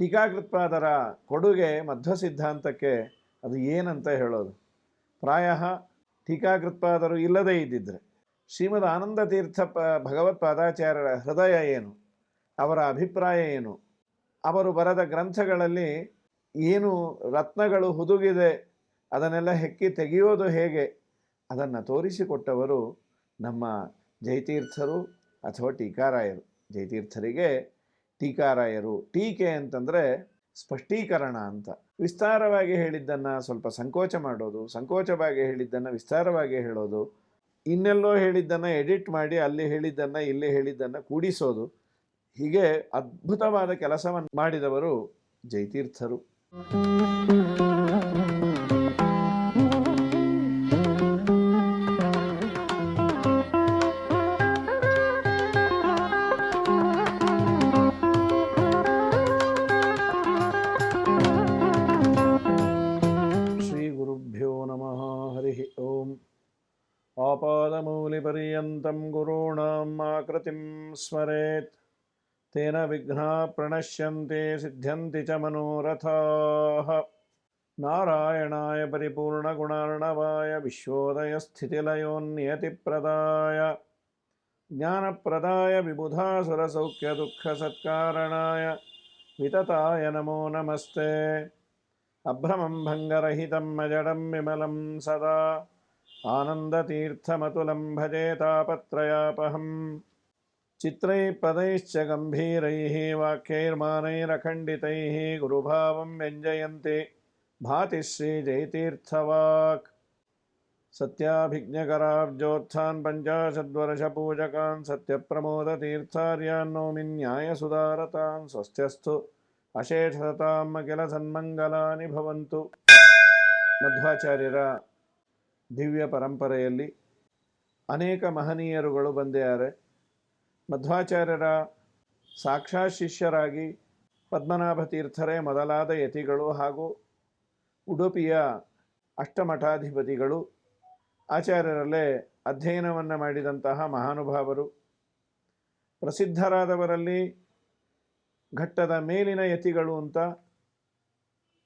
ಟೀಕಾಕೃತ್ಪಾದರ ಕೊಡುಗೆ ಮಧ್ವ ಸಿದ್ಧಾಂತಕ್ಕೆ ಅದು ಏನಂತ ಹೇಳೋದು? ಪ್ರಾಯ ಟೀಕಾಕೃತ್ಪಾದರು ಇಲ್ಲದೇ ಇದ್ದಿದ್ದರೆ ಶ್ರೀಮದ್ ಆನಂದ ತೀರ್ಥ ಪ ಭಗವತ್ಪಾದಾಚಾರ್ಯರ ಹೃದಯ ಏನು? ಅವರ ಅಭಿಪ್ರಾಯ ಏನು? ಅವರು ಬರೆದ ಗ್ರಂಥಗಳಲ್ಲಿ ಏನು ರತ್ನಗಳು ಹುದುಗಿದೆ ಅದನ್ನೆಲ್ಲ ಹೆಕ್ಕಿ ತೆಗೆಯೋದು ಹೇಗೆ? ಅದನ್ನು ತೋರಿಸಿಕೊಟ್ಟವರು ನಮ್ಮ ಜಯತೀರ್ಥರು ಅಥವಾ ಟೀಕಾರಾಯರು. ಜಯತೀರ್ಥರಿಗೆ ಟೀಕಾರಾಯರು. ಟೀಕೆ ಅಂತಂದರೆ ಸ್ಪಷ್ಟೀಕರಣ ಅಂತ. ವಿಸ್ತಾರವಾಗಿ ಹೇಳಿದ್ದನ್ನು ಸ್ವಲ್ಪ ಸಂಕೋಚ ಮಾಡೋದು, ಸಂಕೋಚವಾಗಿ ಹೇಳಿದ್ದನ್ನು ವಿಸ್ತಾರವಾಗಿ ಹೇಳೋದು, ಇನ್ನೆಲ್ಲೋ ಹೇಳಿದ್ದನ್ನು ಎಡಿಟ್ ಮಾಡಿ ಅಲ್ಲಿ ಹೇಳಿದ್ದನ್ನು ಇಲ್ಲಿ ಹೇಳಿದ್ದನ್ನು ಕೂಡಿಸೋದು, ಹೀಗೆ ಅದ್ಭುತವಾದ ಕೆಲಸವನ್ನು ಮಾಡಿದವರು ಜಯತೀರ್ಥರು स्मरेत्। तेन विघ्नाः प्रणश्यन्ते, सिद्ध्यन्ति च मनोरथाः। नारायणाय परिपूर्णगुणार्णवाय, विश्वोदयस्थितिलयोन्नियतिप्रदाय। ज्ञानप्रदाय, विबुधासुरसौख्यदुःखसत्कारणाय। वितताय नमो नमस्ते। अभ्रमं भङ्गरहितम् मजडम विमलं सदा। आनन्दतीर्थमतुलं भजेतापत्रयापहम् चित्रैः पदैश्च गम्भीरैः वाक्यैर्मानैरखण्डितैः गुरुभावं व्यञ्जयन्ति भाति श्रीजयतीर्थवाक् सत्याभिज्ञकराब्जोत्थान् पञ्चाशद्वर्षपूजकान् सत्यप्रमोदतीर्थार्यान् नौमि न्यायसुधारतान् स्वस्त्यस्तु अशेषताम् अखिलसन्मङ्गलानि भवन्तु ಮಧ್ವಾಚಾರ್ಯರ ದಿವ್ಯ ಪರಂಪರೆಯಲ್ಲಿ ಅನೇಕ ಮಹನೀಯರುಗಳು ಬಂದಿದ್ದಾರೆ ಮಧ್ವಾಚಾರ್ಯರ ಸಾಕ್ಷಾ ಶಿಷ್ಯರಾಗಿ ಪದ್ಮನಾಭ ತೀರ್ಥರೇ ಮೊದಲಾದ ಯತಿಗಳು ಹಾಗೂ ಉಡುಪಿಯ ಅಷ್ಟಮಠಾಧಿಪತಿಗಳು, ಆಚಾರ್ಯರಲ್ಲೇ ಅಧ್ಯಯನವನ್ನು ಮಾಡಿದಂತಹ ಮಹಾನುಭಾವರು. ಪ್ರಸಿದ್ಧರಾದವರಲ್ಲಿ ಘಟ್ಟದ ಮೇಲಿನ ಯತಿಗಳು ಅಂತ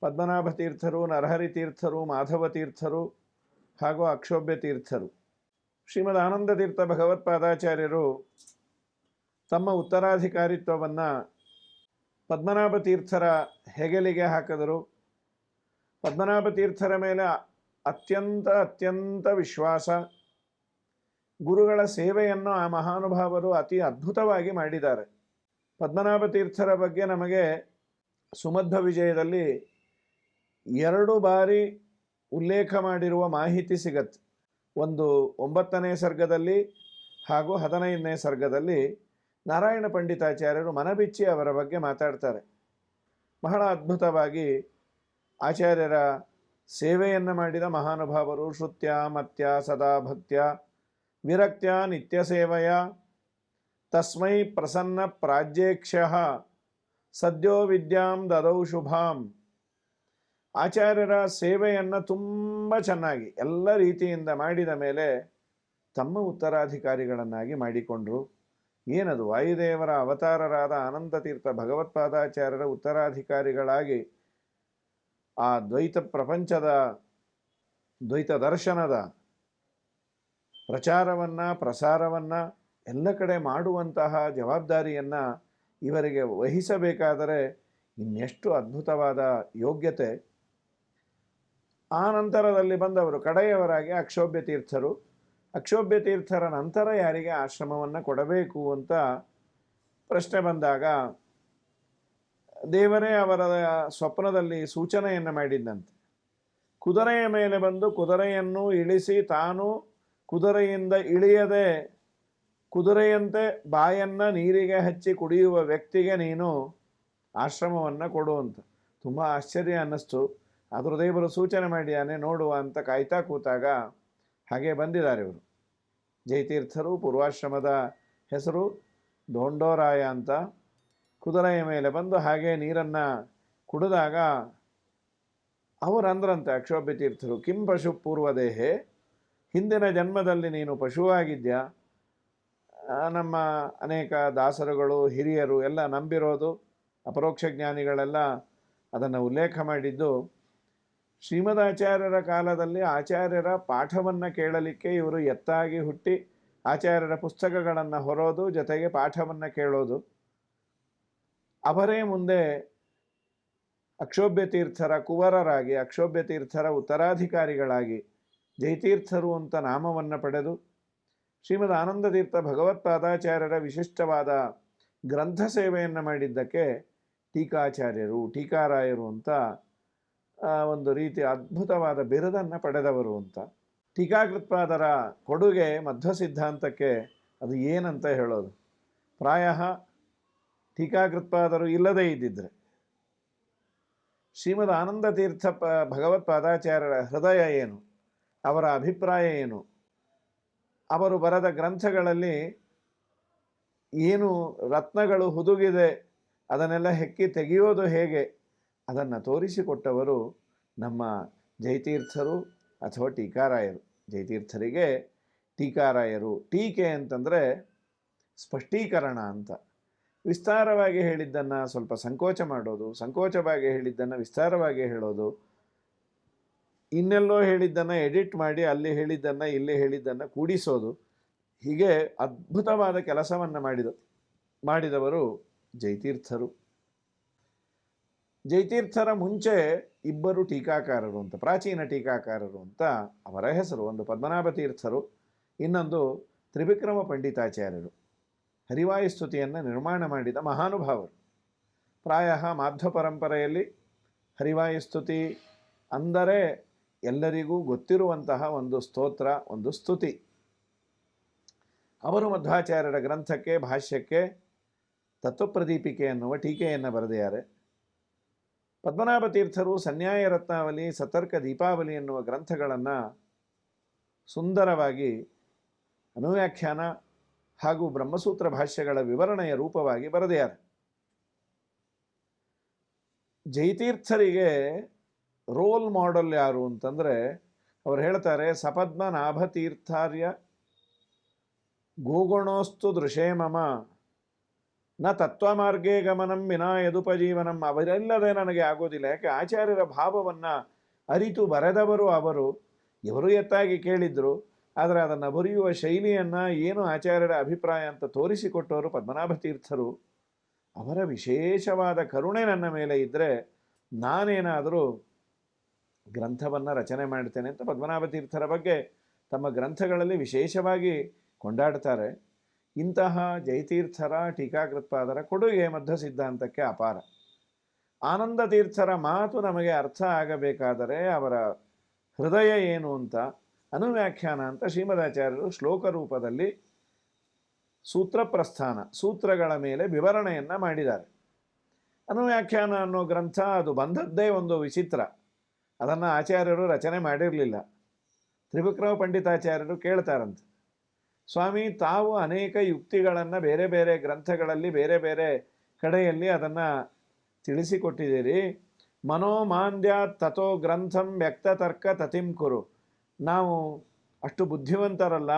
ಪದ್ಮನಾಭ ತೀರ್ಥರು ನರಹರಿ ತೀರ್ಥರು ಮಾಧವ ತೀರ್ಥರು ಹಾಗೂ ಅಕ್ಷೋಭ್ಯ ತೀರ್ಥರು ಶ್ರೀಮದ್ ಆನಂದ ತೀರ್ಥ ಭಗವತ್ಪಾದಾಚಾರ್ಯರು ತಮ್ಮ ಉತ್ತರಾಧಿಕಾರಿತ್ವವನ್ನು ಪದ್ಮನಾಭ ತೀರ್ಥರ ಹೆಗಲಿಗೆ ಹಾಕಿದರು. ಪದ್ಮನಾಭ ತೀರ್ಥರ ಮೇಲೆ ಅತ್ಯಂತ ಅತ್ಯಂತ ವಿಶ್ವಾಸ. ಗುರುಗಳ ಸೇವೆಯನ್ನು ಆ ಮಹಾನುಭಾವರು ಅತಿ ಅದ್ಭುತವಾಗಿ ಮಾಡಿದ್ದಾರೆ. ಪದ್ಮನಾಭ ತೀರ್ಥರ ಬಗ್ಗೆ ನಮಗೆ ಸುಮಧ್ವ ವಿಜಯದಲ್ಲಿ ಎರಡು ಬಾರಿ ಉಲ್ಲೇಖ ಮಾಡಿರುವ ಮಾಹಿತಿ ಸಿಗತ್ತೆ. ಒಂದು ಒಂಬತ್ತನೇ ಸರ್ಗದಲ್ಲಿ ಹಾಗೂ ಹದಿನೈದನೇ ಸರ್ಗದಲ್ಲಿ ನಾರಾಯಣ ಪಂಡಿತಾಚಾರ್ಯರು ಮನಬಿಚ್ಚಿ ಅವರ ಬಗ್ಗೆ ಮಾತಾಡ್ತಾರೆ. ಬಹಳ ಅದ್ಭುತವಾಗಿ ಆಚಾರ್ಯರ ಸೇವೆಯನ್ನು ಮಾಡಿದ ಮಹಾನುಭಾವರು ಶ್ರುತ್ಯ, ಮತ್ಯ, ಸದಾ ಭಕ್ತ್ಯ, ವಿರಕ್ತ್ಯ, ನಿತ್ಯ ಸೇವೆಯ, ತಸ್ಮೈ ಪ್ರಸನ್ನ ಪ್ರಾಜ್ಯೇಕ್ಷ ಸದ್ಯೋ ವಿದ್ಯಾಂ ದದೌ ಶುಭಾಂ. ಆಚಾರ್ಯರ ಸೇವೆಯನ್ನು ತುಂಬ ಚೆನ್ನಾಗಿ ಎಲ್ಲ ರೀತಿಯಿಂದ ಮಾಡಿದ ಮೇಲೆ ತಮ್ಮ ಉತ್ತರಾಧಿಕಾರಿಗಳನ್ನಾಗಿ ಮಾಡಿಕೊಂಡರು. ಏನದು? ವಾಯುದೇವರ ಅವತಾರರಾದ ಆನಂದತೀರ್ಥ ಭಗವತ್ಪಾದಾಚಾರ್ಯರ ಉತ್ತರಾಧಿಕಾರಿಗಳಾಗಿ ಆ ದ್ವೈತ ಪ್ರಪಂಚದ ದ್ವೈತ ದರ್ಶನದ ಪ್ರಚಾರವನ್ನು, ಪ್ರಸಾರವನ್ನು ಎಲ್ಲ ಕಡೆ ಮಾಡುವಂತಹ ಜವಾಬ್ದಾರಿಯನ್ನು ಇವರಿಗೆ ವಹಿಸಬೇಕಾದರೆ ಇನ್ನೆಷ್ಟು ಅದ್ಭುತವಾದ ಯೋಗ್ಯತೆ. ಆ ನಂತರದಲ್ಲಿ ಬಂದವರು ಕಡೆಯವರಾಗಿ, ಅಕ್ಷೋಭ್ಯ ತೀರ್ಥರು. ಅಕ್ಷೋಭ್ಯ ತೀರ್ಥರ ನಂತರ ಯಾರಿಗೆ ಆಶ್ರಮವನ್ನು ಕೊಡಬೇಕು ಅಂತ ಪ್ರಶ್ನೆ ಬಂದಾಗ, ದೇವರೇ ಅವರ ಸ್ವಪ್ನದಲ್ಲಿ ಸೂಚನೆಯನ್ನು ಮಾಡಿದ್ದಂತೆ. ಕುದುರೆಯ ಮೇಲೆ ಬಂದು ಕುದುರೆಯನ್ನು ಇಳಿಸಿ ತಾನು ಕುದುರೆಯಿಂದ ಇಳಿಯದೆ ಕುದುರೆಯಂತೆ ಬಾಯನ್ನು ನೀರಿಗೆ ಹಚ್ಚಿ ಕುಡಿಯುವ ವ್ಯಕ್ತಿಗೆ ನೀನು ಆಶ್ರಮವನ್ನು ಕೊಡು ಅಂತ. ತುಂಬ ಆಶ್ಚರ್ಯ ಅನ್ನಿಸ್ತು. ಆದರೂ ದೇವರು ಸೂಚನೆ ಮಾಡಿಯಾನೆ ನೋಡುವ ಅಂತ ಕಾಯ್ತಾ ಕೂತಾಗ ಹಾಗೆ ಬಂದಿದ್ದಾರೆ ಇವರು. ಜಯತೀರ್ಥರು ಪೂರ್ವಾಶ್ರಮದ ಹೆಸರು ದೊಂಡೋರಾಯ ಅಂತ ಕುದುರೆಯ ಮೇಲೆ ಬಂದು ಹಾಗೆ ನೀರನ್ನು ಕುಡಿದಾಗ ಅವರಂದ್ರಂತೆ ಅಕ್ಷೋಭ್ಯ ತೀರ್ಥರು, ಕಿಂ ಪಶು ಪೂರ್ವ ದೇಹೆ, ಹಿಂದಿನ ಜನ್ಮದಲ್ಲಿ ನೀನು ಪಶುವಾಗಿದ್ಯಾ? ನಮ್ಮ ಅನೇಕ ದಾಸರುಗಳು, ಹಿರಿಯರು ಎಲ್ಲ ನಂಬಿರೋದು, ಅಪರೋಕ್ಷ ಜ್ಞಾನಿಗಳೆಲ್ಲ ಅದನ್ನು ಉಲ್ಲೇಖ ಮಾಡಿದ್ದು ಶ್ರೀಮದಾಚಾರ್ಯರ ಕಾಲದಲ್ಲಿ ಆಚಾರ್ಯರ ಪಾಠವನ್ನು ಕೇಳಲಿಕ್ಕೆ ಇವರು ಎತ್ತಾಗಿ ಹುಟ್ಟಿ ಆಚಾರ್ಯರ ಪುಸ್ತಕಗಳನ್ನು ಹೊರೋದು, ಜೊತೆಗೆ ಪಾಠವನ್ನು ಕೇಳೋದು. ಅವರೇ ಮುಂದೆ ಅಕ್ಷೋಭ್ಯ ತೀರ್ಥರ ಕುವರರಾಗಿ ಅಕ್ಷೋಭ್ಯ ತೀರ್ಥರ ಉತ್ತರಾಧಿಕಾರಿಗಳಾಗಿ ಜಯತೀರ್ಥರು ಅಂತ ನಾಮವನ್ನು ಪಡೆದು ಶ್ರೀಮದ್ ಆನಂದತೀರ್ಥ ಭಗವತ್ಪಾದಾಚಾರ್ಯರ ವಿಶಿಷ್ಟವಾದ ಗ್ರಂಥ ಸೇವೆಯನ್ನು ಮಾಡಿದ್ದಕ್ಕೆ ಟೀಕಾಚಾರ್ಯರು, ಟೀಕಾರಾಯರು ಅಂತ ಒಂದು ರೀತಿ ಅದ್ಭುತವಾದ ಬಿರುದನ್ನು ಪಡೆದವರು ಅಂತ. ಟೀಕಾಕೃತ್ಪಾದರ ಕೊಡುಗೆ ಮಧ್ವ ಸಿದ್ಧಾಂತಕ್ಕೆ ಅದು ಏನಂತ ಹೇಳೋದು? ಪ್ರಾಯ ಟೀಕಾಕೃತ್ಪಾದರು ಇಲ್ಲದೇ ಇದ್ದಿದ್ದರೆ ಶ್ರೀಮದ್ ಆನಂದ ತೀರ್ಥ ಪ ಭಗವತ್ಪಾದಾಚಾರ್ಯರ ಹೃದಯ ಏನು? ಅವರ ಅಭಿಪ್ರಾಯ ಏನು? ಅವರು ಬರೆದ ಗ್ರಂಥಗಳಲ್ಲಿ ಏನು ರತ್ನಗಳು ಹುದುಗಿದೆ ಅದನ್ನೆಲ್ಲ ಹೆಕ್ಕಿ ತೆಗೆಯೋದು ಹೇಗೆ? ಅದನ್ನು ತೋರಿಸಿಕೊಟ್ಟವರು ನಮ್ಮ ಜಯತೀರ್ಥರು ಅಥವಾ ಟೀಕಾರಾಯರು. ಜಯತೀರ್ಥರಿಗೆ ಟೀಕಾರಾಯರು ಟೀಕೆ ಅಂತಂದರೆ ಸ್ಪಷ್ಟೀಕರಣ ಅಂತ. ವಿಸ್ತಾರವಾಗಿ ಹೇಳಿದ್ದನ್ನು ಸ್ವಲ್ಪ ಸಂಕೋಚ ಮಾಡೋದು, ಸಂಕೋಚವಾಗಿ ಹೇಳಿದ್ದನ್ನು ವಿಸ್ತಾರವಾಗಿ ಹೇಳೋದು. ಇನ್ನೆಲ್ಲೋ ಹೇಳಿದ್ದನ್ನು ಎಡಿಟ್ ಮಾಡಿ ಅಲ್ಲಿ ಹೇಳಿದ್ದನ್ನು ಇಲ್ಲಿ ಹೇಳಿದ್ದನ್ನು ಕೂಡಿಸೋದು. ಹೀಗೆ ಅದ್ಭುತವಾದ ಕೆಲಸವನ್ನು ಮಾಡಿದ, ಮಾಡಿದವರು ಜಯತೀರ್ಥರು. ಜಯತೀರ್ಥರ ಮುಂಚೆ ಇಬ್ಬರು ಟೀಕಾಕಾರರು ಅಂತ, ಪ್ರಾಚೀನ ಟೀಕಾಕಾರರು ಅಂತ ಅವರ ಹೆಸರು, ಒಂದು ಪದ್ಮನಾಭ ತೀರ್ಥರು, ಇನ್ನೊಂದು ತ್ರಿವಿಕ್ರಮ ಪಂಡಿತಾಚಾರ್ಯರು. ಹರಿವಾಯು ಸ್ತುತಿಯನ್ನು ನಿರ್ಮಾಣ ಮಾಡಿದ ಮಹಾನುಭಾವರು. ಪ್ರಾಯ ಮಾಧ್ವ ಪರಂಪರೆಯಲ್ಲಿ ಹರಿವಾಯು ಸ್ತುತಿ ಅಂದರೆ ಎಲ್ಲರಿಗೂ ಗೊತ್ತಿರುವಂತಹ ಒಂದು ಸ್ತೋತ್ರ, ಒಂದು ಸ್ತುತಿ. ಅವರು ಮಧ್ವಾಚಾರ್ಯರ ಗ್ರಂಥಕ್ಕೆ, ಭಾಷ್ಯಕ್ಕೆ ತತ್ವಪ್ರದೀಪಿಕೆ ಎನ್ನುವ ಟೀಕೆಯನ್ನು ಬರೆದಿದ್ದಾರೆ. ಪದ್ಮನಾಭ ತೀರ್ಥರು ಸನ್ಯಾಯ ರತ್ನಾವಲಿ ಸತರ್ಕ ದೀಪಾವಲಿ ಎನ್ನುವ ಗ್ರಂಥಗಳನ್ನು ಸುಂದರವಾಗಿ ಅನುವ್ಯಾಖ್ಯಾನ ಹಾಗೂ ಬ್ರಹ್ಮಸೂತ್ರ ಭಾಷ್ಯಗಳ ವಿವರಣೆಯ ರೂಪವಾಗಿ ಬರೆದಿದ್ದಾರೆ. ಜೈತೀರ್ಥರಿಗೆ ರೋಲ್ ಮಾಡೆಲ್ ಯಾರು ಅಂತಂದರೆ ಅವ್ರು ಹೇಳ್ತಾರೆ ಸಪದ್ಮನಾಭ ತೀರ್ಥಾರ್ಯ ಗೋಗುಣೋಸ್ತು ದೃಶೇ ಮಮ ನ ತತ್ವಮಾರ್ಗೇ ಗಮನಂ ವಿನಾ ಯದುಪಜೀವನಂ. ಅವರೆಲ್ಲದೆ ನನಗೆ ಆಗೋದಿಲ್ಲ. ಯಾಕೆ? ಆಚಾರ್ಯರ ಭಾವವನ್ನು ಅರಿತು ಬರೆದವರು ಅವರು. ಇವರು ಎತ್ತಾಗಿ ಕೇಳಿದ್ರು. ಆದರೆ ಅದನ್ನು ಬರೆಯುವ ಶೈಲಿಯನ್ನು ಏನು ಆಚಾರ್ಯರ ಅಭಿಪ್ರಾಯ ಅಂತ ತೋರಿಸಿಕೊಟ್ಟವರು ಪದ್ಮನಾಭ ತೀರ್ಥರು. ಅವರ ವಿಶೇಷವಾದ ಕರುಣೆ ನನ್ನ ಮೇಲೆ ಇದ್ದರೆ ನಾನೇನಾದರೂ ಗ್ರಂಥವನ್ನು ರಚನೆ ಮಾಡ್ತೇನೆ ಅಂತ ಪದ್ಮನಾಭ ತೀರ್ಥರ ಬಗ್ಗೆ ತಮ್ಮ ಗ್ರಂಥಗಳಲ್ಲಿ ವಿಶೇಷವಾಗಿ ಕೊಂಡಾಡ್ತಾರೆ. ಇಂತಹ ಜಯತೀರ್ಥರ ಟೀಕಾಕೃತ್ಪಾದರ ಕೊಡುಗೆ ಮಧ್ಯ ಸಿದ್ಧಾಂತಕ್ಕೆ ಅಪಾರ. ಆನಂದ ತೀರ್ಥರ ಮಾತು ನಮಗೆ ಅರ್ಥ ಆಗಬೇಕಾದರೆ ಅವರ ಹೃದಯ ಏನು ಅಂತ, ಅನುವ್ಯಾಖ್ಯಾನ ಅಂತ ಶ್ರೀಮದಾಚಾರ್ಯರು ಶ್ಲೋಕ ರೂಪದಲ್ಲಿ ಸೂತ್ರ ಪ್ರಸ್ಥಾನ, ಸೂತ್ರಗಳ ಮೇಲೆ ವಿವರಣೆಯನ್ನು ಮಾಡಿದ್ದಾರೆ. ಅನುವ್ಯಾಖ್ಯಾನ ಅನ್ನೋ ಗ್ರಂಥ ಅದು ಬಂದದ್ದೇ ಒಂದು ವಿಚಿತ್ರ. ಅದನ್ನು ಆಚಾರ್ಯರು ರಚನೆ ಮಾಡಿರಲಿಲ್ಲ. ತ್ರಿವಿಕ್ರಮ ಪಂಡಿತಾಚಾರ್ಯರು ಕೇಳ್ತಾರಂತೆ. ಸ್ವಾಮಿ, ತಾವು ಅನೇಕ ಯುಕ್ತಿಗಳನ್ನು ಬೇರೆ ಬೇರೆ ಗ್ರಂಥಗಳಲ್ಲಿ ಬೇರೆ ಬೇರೆ ಕಡೆಯಲ್ಲಿ ಅದನ್ನು ತಿಳಿಸಿಕೊಟ್ಟಿದ್ದೀರಿ. ಮನೋಮಾಂದ್ಯ ತಥೋ ಗ್ರಂಥಂ ವ್ಯಕ್ತತರ್ಕ ತತಿಂ ಕುರು. ನಾವು ಅಷ್ಟು ಬುದ್ಧಿವಂತರಲ್ಲ,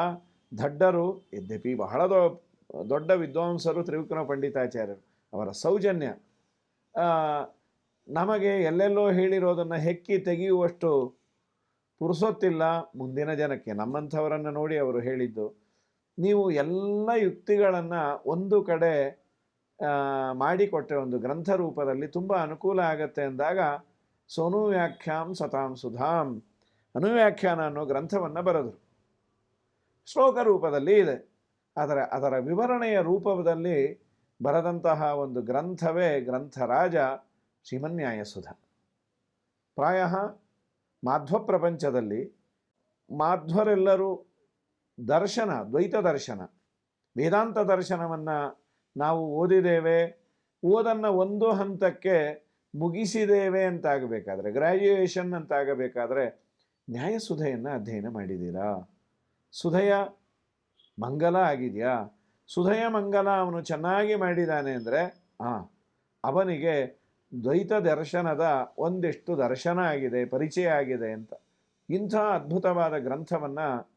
ದಡ್ಡರು, ಯದ್ಯಪಿ ಬಹಳ ದೊಡ್ಡ ವಿದ್ವಾಂಸರು, ತ್ರಿವಿಕ್ರಮ ಪಂಡಿತಾಚಾರ್ಯರು, ಅವರ ಸೌಜನ್ಯ. ನಮಗೆ ಎಲ್ಲೆಲ್ಲೋ ಹೇಳಿರೋದನ್ನು ಹೆಕ್ಕಿ ತೆಗೆಯುವಷ್ಟು ಪುರುಸೊತ್ತಿಲ್ಲ ಮುಂದಿನ ಜನಕ್ಕೆ. ನಮ್ಮಂಥವರನ್ನು ನೋಡಿ ಅವರು ಹೇಳಿದ್ದು. ನೀವು ಎಲ್ಲ ಯುಕ್ತಿಗಳನ್ನು ಒಂದು ಕಡೆ ಮಾಡಿಕೊಟ್ಟರೆ ಮಾಡಿಕೊಟ್ಟೆ ಒಂದು ಗ್ರಂಥ ರೂಪದಲ್ಲಿ ತುಂಬ ಅನುಕೂಲ ಆಗತ್ತೆ ಅಂದಾಗ ಸೋನು ವ್ಯಾಖ್ಯಾಂ ಸತಾಂ ಸುಧಾಂ. ಅನುವ್ಯಾಖ್ಯಾನ ಅನ್ನೋ ಗ್ರಂಥವನ್ನು ಬರೆದರು. ಶ್ಲೋಕ ರೂಪದಲ್ಲಿ ಇದೆ. ಆದರೆ ಅದರ ವಿವರಣೆಯ ರೂಪದಲ್ಲಿ ಬರೆದಂತಹ ಒಂದು ಗ್ರಂಥವೇ ಗ್ರಂಥರಾಜ ಶ್ರೀಮನ್ಯಾಯಸುಧ. ಪ್ರಾಯ ಮಾಧ್ವ ಪ್ರಪಂಚದಲ್ಲಿ ಮಾಧ್ವರೆಲ್ಲರೂ ದರ್ಶನ, ದ್ವೈತ ದರ್ಶನ. ವೇದಾಂತ ದರ್ಶನವನ್ನು ನಾವು ಓದಿದ್ದೇವೆ. ಓದನ್ನು ಒಂದು ಹಂತಕ್ಕೆ ಮುಗಿಸಿದ್ದೇವೆ ಅಂತಾಗಬೇಕಾದ್ರೆ ಗ್ರ್ಯಾಜುಯೇಷನ್ ಅಂತಾಗಬೇಕಾದ್ರೆ ನ್ಯಾಯಸುಧೆಯನ್ನು ಅಧ್ಯಯನ ಮಾಡಿದ್ದೀರಾ? ಸುಧಯ ಮಂಗಲ ಆಗಿದೆಯಾ? ಸುಧಯ ಮಂಗಲ ಅವನು ಚೆನ್ನಾಗಿ ಮಾಡಿದ್ದಾನೆ ಅಂದರೆ ಹಾಂ ಅವನಿಗೆ ದ್ವೈತ ದರ್ಶನದ ಒಂದಿಷ್ಟು ದರ್ಶನ ಆಗಿದೆ, ಪರಿಚಯ ಆಗಿದೆ ಅಂತ. ಇಂಥ ಅದ್ಭುತವಾದ ಗ್ರಂಥವನ್ನು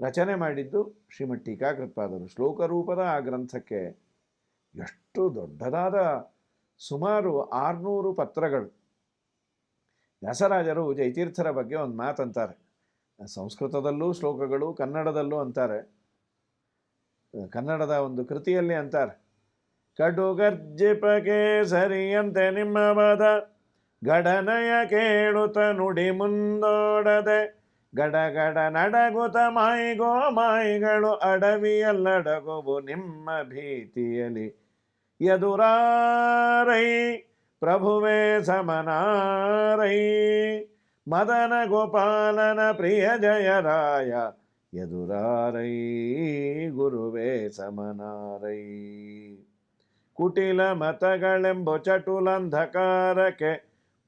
ರಚನೆ ಮಾಡಿದ್ದು ಶ್ರೀಮಠ್ ಟೀಕಾಕೃತ್ಪಾದರು. ಶ್ಲೋಕರೂಪದ ಆ ಗ್ರಂಥಕ್ಕೆ ಎಷ್ಟು ದೊಡ್ಡದಾದ ಸುಮಾರು ಆರುನೂರು ಪತ್ರಗಳು. ವ್ಯಾಸರಾಜರು ಜಯತೀರ್ಥರ ಬಗ್ಗೆ ಒಂದು ಮಾತಂತಾರೆ ಸಂಸ್ಕೃತದಲ್ಲೂ ಶ್ಲೋಕಗಳು, ಕನ್ನಡದಲ್ಲೂ ಅಂತಾರೆ. ಕನ್ನಡದ ಒಂದು ಕೃತಿಯಲ್ಲಿ ಅಂತಾರೆ. ಕಡುಗರ್ಜಿಪಗೆ ಸರಿಯಂತೆ ನಿಮ್ಮ ಬದ ಗಡನಯ ಕೇಳುತ್ತ ನುಡಿ ಮುಂದೋಡದೆ ಗಡ ಗಡ ನಡಗುತ ಮಾಯಿಗೋ ಮಾಯಿಗಳು ಅಡವಿಯಲ್ಲಡಗುವು ನಿಮ್ಮ ಭೀತಿಯಲಿ ಎದುರಾರೈ ಪ್ರಭುವೇ ಸಮನಾರೈ, ಮದನ ಗೋಪಾಲನ ಪ್ರಿಯ ಜಯರಾಯ ಎದುರಾರೈ ಗುರುವೇ ಸಮನಾರೈ. ಕುಟಿಲ ಮತಗಳೆಂಬು ಚಟುಲಂಧಕಾರಕ್ಕೆ,